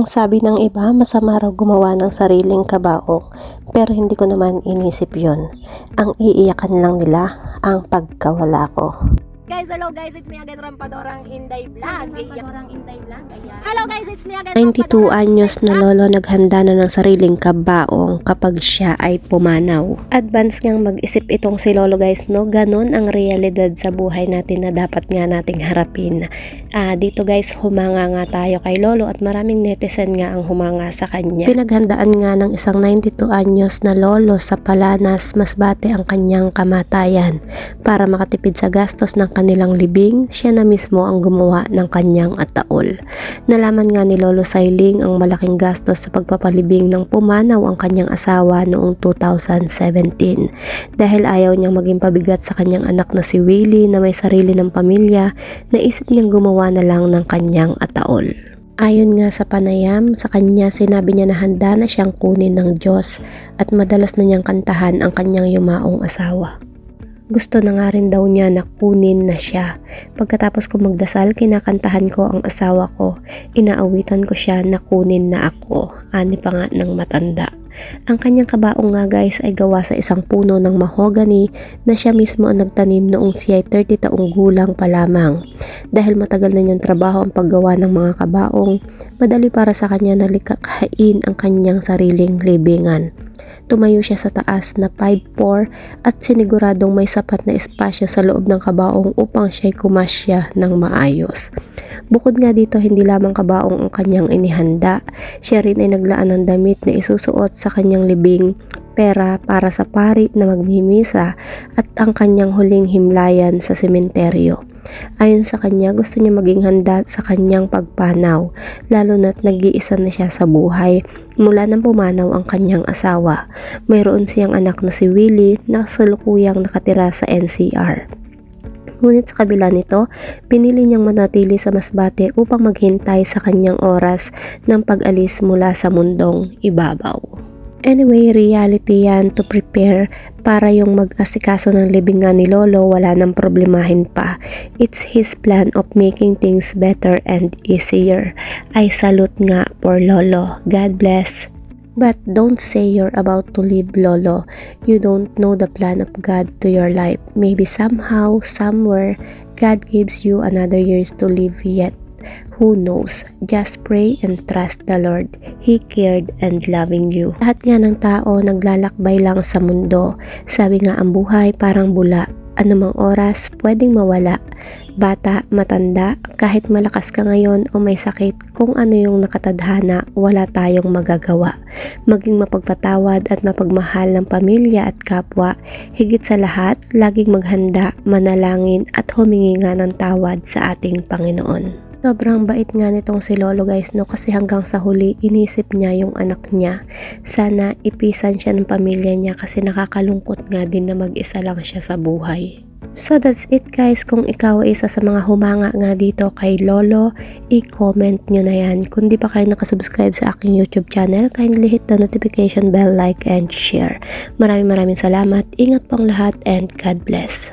Ang sabi ng iba, masama raw gumawa ng sariling kabaong. Pero hindi ko naman inisip yon. Ang iiyakan lang nila ang pagkawala ko. Guys, hello guys, it's me again Rampadorang Inday Vlog. Rampadorang Inday Vlog. Hello guys, it's me again 92 anyos na lolo naghanda na ng sariling kabaong kapag siya ay pumanaw. Advance ngang mag-isip itong si lolo guys, no? Ganon ang realidad sa buhay natin na dapat nga nating harapin. Ah, dito guys, humanga nga tayo kay lolo at maraming netizen nga ang humanga sa kanya. Pinaghandaan nga ng isang 92 anyos na lolo sa Palanas, Masbate ang kanyang kamatayan. Para makatipid sa gastos ng kanilang libing, siya na mismo ang gumawa ng kanyang ataol. Nalaman nga ni Lolo Sailing ang malaking gastos sa pagpapalibing ng pumanaw ang kanyang asawa noong 2017. Dahil ayaw niyang maging pabigat sa kanyang anak na si Willie na may sarili ng pamilya, naisip niyang gumawa na lang ng kanyang ataol. Ayon nga sa panayam, sa kanya sinabi niya na handa na siyang kunin ng Diyos at madalas na niyang kantahan ang kanyang yumaong asawa. Gusto na nga rin daw niya na kunin na siya. Pagkatapos ko magdasal, kinakantahan ko ang asawa ko. Inaawitan ko siya na kunin na ako. Ani pa nga ng matanda. Ang kanyang kabaong nga guys ay gawa sa isang puno ng mahogany na siya mismo ang nagtanim noong siya ay 30 taong gulang pa lamang. Dahil matagal na niyang trabaho ang paggawa ng mga kabaong, madali para sa kanya na likakain ang kanyang sariling libingan. Tumayo siya sa taas na 5'4 at siniguradong may sapat na espasyo sa loob ng kabaong upang siya'y kumasya ng maayos. Bukod nga dito, hindi lamang kabaong ang kanyang inihanda, siya rin ay naglaan ng damit na isusuot sa kanyang libing, pera para sa pari na magmimisa at ang kanyang huling himlayan sa sementeryo. Ayon sa kanya, gusto niya maging handa sa kanyang pagpanaw, lalo na't nag-iisa na siya sa buhay mula nang pumanaw ang kanyang asawa. Mayroon siyang anak na si Willie na kasalukuyang nakatira sa NCR. Ngunit sa kabila nito, pinili niyang manatili sa Masbate upang maghintay sa kanyang oras ng pag-alis mula sa mundong ibabaw. Anyway, reality yan to prepare para yung mag-asikaso ng libingan ni Lolo wala nang problemahin pa. It's his plan of making things better and easier. I salute nga for Lolo. God bless. But don't say you're about to leave Lolo. You don't know the plan of God to your life. Maybe somehow, somewhere, God gives you another years to live yet. Who knows? Just pray and trust the Lord. He cared and loving you. Lahat nga ng tao naglalakbay lang sa mundo. Sabi nga ang buhay parang bula. Anumang oras pwedeng mawala. Bata, matanda, kahit malakas ka ngayon o may sakit, kung ano yung nakatadhana, wala tayong magagawa. Maging mapagpatawad at mapagmahal ng pamilya at kapwa, higit sa lahat, laging maghanda, manalangin at humingi nga ng tawad sa ating Panginoon. Sobrang bait nga nitong si Lolo guys no kasi hanggang sa huli inisip niya yung anak niya. Sana ipisan siya ng pamilya niya kasi nakakalungkot nga din na mag-isa lang siya sa buhay. So that's it guys. Kung ikaw ay isa sa mga humanga nga dito kay Lolo, i-comment nyo na yan. Kung di pa kayo nakasubscribe sa aking YouTube channel, kindly hit the notification bell, like, and share. Maraming maraming salamat. Ingat pong lahat and God bless.